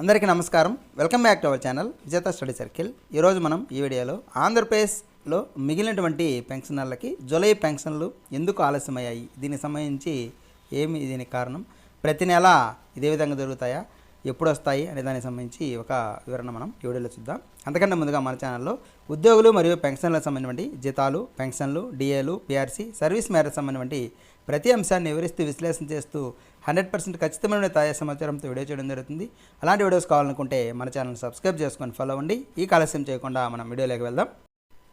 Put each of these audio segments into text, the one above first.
అందరికీ నమస్కారం. Welcome back to our channel Vijetha study circle. ఈరోజు మనం ఈ వీడియోలో ఆంధ్రప్రదేశ్లో మిగిలినటువంటి పెన్షనర్లకి జూలై పెన్షన్లు ఎందుకు ఆలస్యమయ్యాయి? దీనికి సంబంధించి ఏమి దీనికి కారణం? ప్రతి నెల ఇదే విధంగా జరుగుతాయా? ఎప్పుడు వస్తాయి? అనే దానికి సంబంధించి ఒక వివరణ మనం ఈ వీడియోలో చూద్దాం. అంతకంటే ముందుగా మన ఛానల్లో ఉద్యోగులు మరియు పెన్షన్లకు సంబంధించి జీతాలు పెన్షన్లు డిఏలు పిఆర్సీ సర్వీస్ మ్యారేజ్ సంబంధించి ప్రతి అంశాన్ని వివరిస్తూ విశ్లేషణ చేస్తూ హండ్రెడ్ పర్సెంట్ ఖచ్చితమైన తాజా సమాచారంతో వీడియో చేయడం జరుగుతుంది. అలాంటి వీడియోస్ కావాలనుకుంటే మన ఛానల్ సబ్స్క్రైబ్ చేసుకొని ఫాలో అవ్వండి. ఈ కాలస్యం చేయకుండా మనం వీడియోలోకి వెళ్దాం.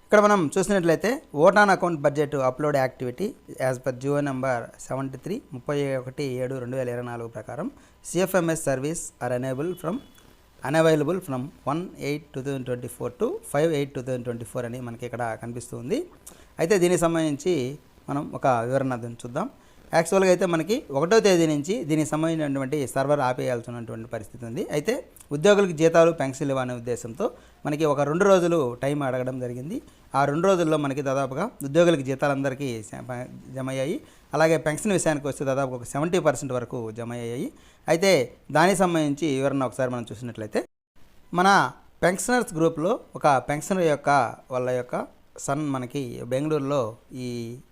ఇక్కడ మనం చూసినట్లయితే vote on account budget upload activity as per G O number seventy three ముప్పై ఒకటి ఏడు రెండు వేల ఇరవై నాలుగు ప్రకారం CFMS service are enable from unavailable from one eight two thousand twenty four to five eight two thousand twenty four అని మనకి ఇక్కడ కనిపిస్తుంది అయితే దీనికి సంబంధించి మనం ఒక వివరణ చూద్దాం. యాక్చువల్గా అయితే మనకి ఒకటో తేదీ నుంచి దీనికి సంబంధించినటువంటి సర్వర్ ఆపేయాల్సినటువంటి పరిస్థితి ఉంది. అయితే ఉద్యోగులకు జీతాలు పెన్షన్లు ఇవ్వనే ఉద్దేశంతో మనకి ఒక రెండు రోజులు టైం అడగడం జరిగింది. ఆ రెండు రోజుల్లో మనకి దాదాపుగా ఉద్యోగులకు జీతాలందరికీ జమ అయ్యాయి అలాగే పెన్షన్ విషయానికి వస్తే దాదాపు ఒక సెవెంటీ పర్సెంట్ వరకు జమ అయ్యాయి అయితే దానికి సంబంధించి వివరణ ఒకసారి మనం చూసినట్లయితే మన పెన్షనర్స్ గ్రూప్లో ఒక పెన్షనర్ యొక్క వాళ్ళ యొక్క సన్ మనకి బెంగళూరులో ఈ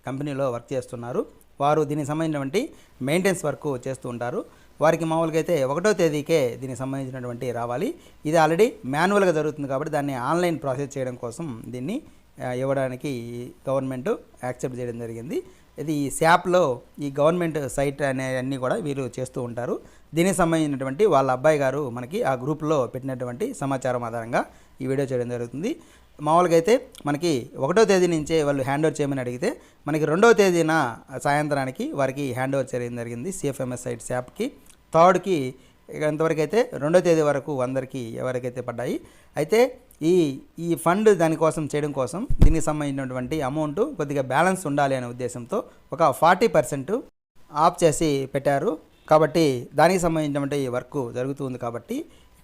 కంపెనీలో వర్క్ చేస్తున్నారు. వారు దీనికి సంబంధించినటువంటి మెయింటెనెన్స్ వర్క్ చేస్తూ ఉంటారు. వారికి మామూలుగా అయితే ఒకటో తేదీకే దీనికి సంబంధించినటువంటి రావాలి. ఇది ఆల్రెడీ మాన్యువల్గా జరుగుతుంది కాబట్టి దాన్ని ఆన్లైన్ ప్రాసెస్ చేయడం కోసం దీన్ని ఇవ్వడానికి గవర్నమెంట్ యాక్సెప్ట్ చేయడం జరిగింది. ఇది ఈ శాప్లో ఈ గవర్నమెంట్ సైట్ అనే అన్నీ కూడా వీరు చేస్తూ ఉంటారు. దీనికి సంబంధించినటువంటి వాళ్ళ అబ్బాయి గారు మనకి ఆ గ్రూప్లో పెట్టినటువంటి సమాచారం ఆధారంగా ఈ వీడియో చేయడం జరుగుతుంది. మామూలుగా అయితే మనకి ఒకటో తేదీ నుంచే వాళ్ళు హ్యాండ్ ఓవర్ చేయమని అడిగితే మనకి రెండవ తేదీన సాయంత్రానికి వారికి హ్యాండ్ ఓవర్ చేయడం జరిగింది సిఎఫ్ఎంఎస్ సైట్స్ యాప్కి థర్డ్కి ఇంతవరకు అయితే రెండో తేదీ వరకు అందరికీ ఎవరికైతే పడ్డాయి. అయితే ఈ ఈ ఫండ్ దానికోసం చేయడం కోసం దీనికి సంబంధించినటువంటి అమౌంట్ కొద్దిగా బ్యాలెన్స్ ఉండాలి అనే ఉద్దేశంతో ఒక ఫార్టీ పర్సెంట్ ఆఫ్ చేసి పెట్టారు. కాబట్టి దానికి సంబంధించినటువంటి వర్క్ జరుగుతుంది కాబట్టి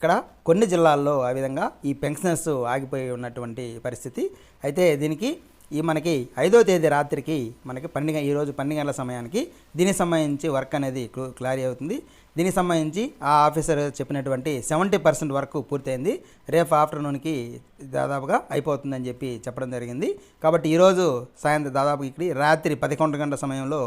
ఇక్కడ కొన్ని జిల్లాల్లో ఆ విధంగా ఈ పెన్షనర్స్ ఆగిపోయి ఉన్నటువంటి పరిస్థితి. అయితే దీనికి ఈ మనకి ఐదో తేదీ రాత్రికి మనకి పన్నెండు ఈరోజు పన్నెండు గంటల సమయానికి దీనికి సంబంధించి వర్క్ అనేది క్లారీ అవుతుంది. దీనికి సంబంధించి ఆ ఆఫీసర్ చెప్పినటువంటి సెవెంటీ పర్సెంట్ వర్క్ పూర్తయింది. రేపు ఆఫ్టర్నూన్కి దాదాపుగా అయిపోతుందని చెప్పి చెప్పడం జరిగింది. కాబట్టి ఈరోజు సాయంత్రం దాదాపు ఇక్కడ రాత్రి పదకొండు గంటల సమయంలో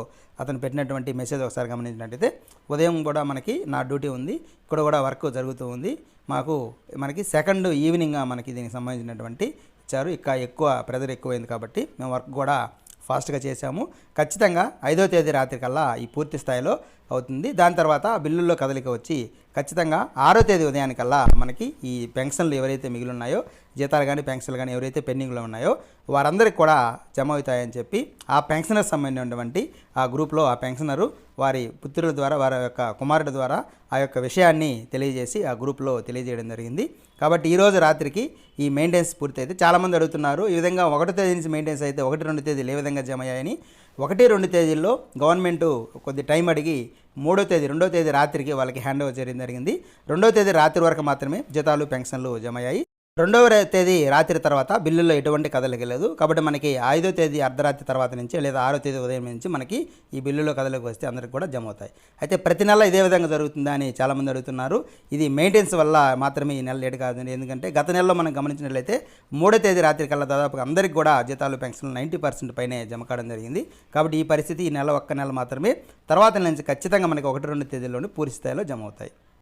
అతను పెట్టినటువంటి మెసేజ్ ఒకసారి గమనించినట్టయితే ఉదయం కూడా మనకి నా డ్యూటీ ఉంది ఇక్కడ కూడా వర్క్ జరుగుతూ ఉంది. మాకు మనకి సెకండ్ ఈవినింగ్ మనకి దీనికి సంబంధించినటువంటి ఇచ్చారు. ఇంకా ఎక్కువ ప్రెజర్ ఎక్కువైంది కాబట్టి మేము వర్క్ కూడా ఫాస్ట్గా చేశాము. ఖచ్చితంగా ఐదో తేదీ రాత్రి కల్లా ఈ పూర్తి స్థాయిలో అవుతుంది. దాని తర్వాత బిల్లుల్లో కదలిక వచ్చి ఖచ్చితంగా ఆరో తేదీ ఉదయానికల్లా మనకి ఈ పెన్షన్లు ఎవరైతే మిగిలి ఉన్నాయో జీతాలు కానీ పెన్షన్లు కానీ ఎవరైతే పెండింగ్లో ఉన్నాయో వారందరికి కూడా జమ అవుతాయని చెప్పి ఆ పెన్షనర్ సంబంధించినటువంటి ఆ గ్రూప్లో ఆ పెన్షనరు వారి పుత్రుల ద్వారా వారి యొక్క కుమారుడు ద్వారా ఆ యొక్క విషయాన్ని తెలియజేసి ఆ గ్రూప్లో తెలియజేయడం జరిగింది. కాబట్టి ఈరోజు రాత్రికి ఈ మెయింటెనెన్స్ పూర్తయితే చాలామంది అడుగుతున్నారు ఈ విధంగా ఒకటో తేదీ నుంచి మెయింటెనెన్స్ అయితే ఒకటి రెండు తేదీలు ఏ విధంగా జమ అయ్యాయని. ఒకటి రెండు తేదీల్లో గవర్నమెంట్ కొద్ది టైం అడిగి మూడో తేదీ రెండో తేదీ రాత్రికి వాళ్ళకి హ్యాండ్ ఓవర్ చేయడం జరిగింది. రెండో తేదీ రాత్రి వరకు మాత్రమే జీతాలు పెన్షన్లు జమ అయ్యాయి రెండవ తేదీ రాత్రి తర్వాత బిల్లుల్లో ఎటువంటి కదలిక లేదు కాబట్టి మనకి ఐదో తేదీ అర్ధరాత్రి తర్వాత నుంచి లేదా ఆరో తేదీ ఉదయం నుంచి మనకి ఈ బిల్లులో కదలిక వస్తే అందరికి కూడా జమ అవుతాయి. అయితే ప్రతి నెల ఇదే విధంగా జరుగుతుందా అని చాలామంది అడుగుతున్నారు. ఇది మెయింటెనెన్స్ వల్ల మాత్రమే ఈ నెల లేట్ కాదు. ఎందుకంటే గత నెలలో మనం గమనించినట్లయితే మూడో తేదీ రాత్రి కల్లా దాదాపుగా అందరికి కూడా జీతాలు పెన్షన్లు నైంటీ పర్సెంట్ పైనే జమ కావడం జరిగింది. కాబట్టి ఈ పరిస్థితి ఈ నెల ఒక్క నెల మాత్రమే తర్వాత నుంచి ఖచ్చితంగా మనకి ఒకటి రెండు తేదీల్లోనే పూర్తి స్థాయిలో జమ అవుతాయి.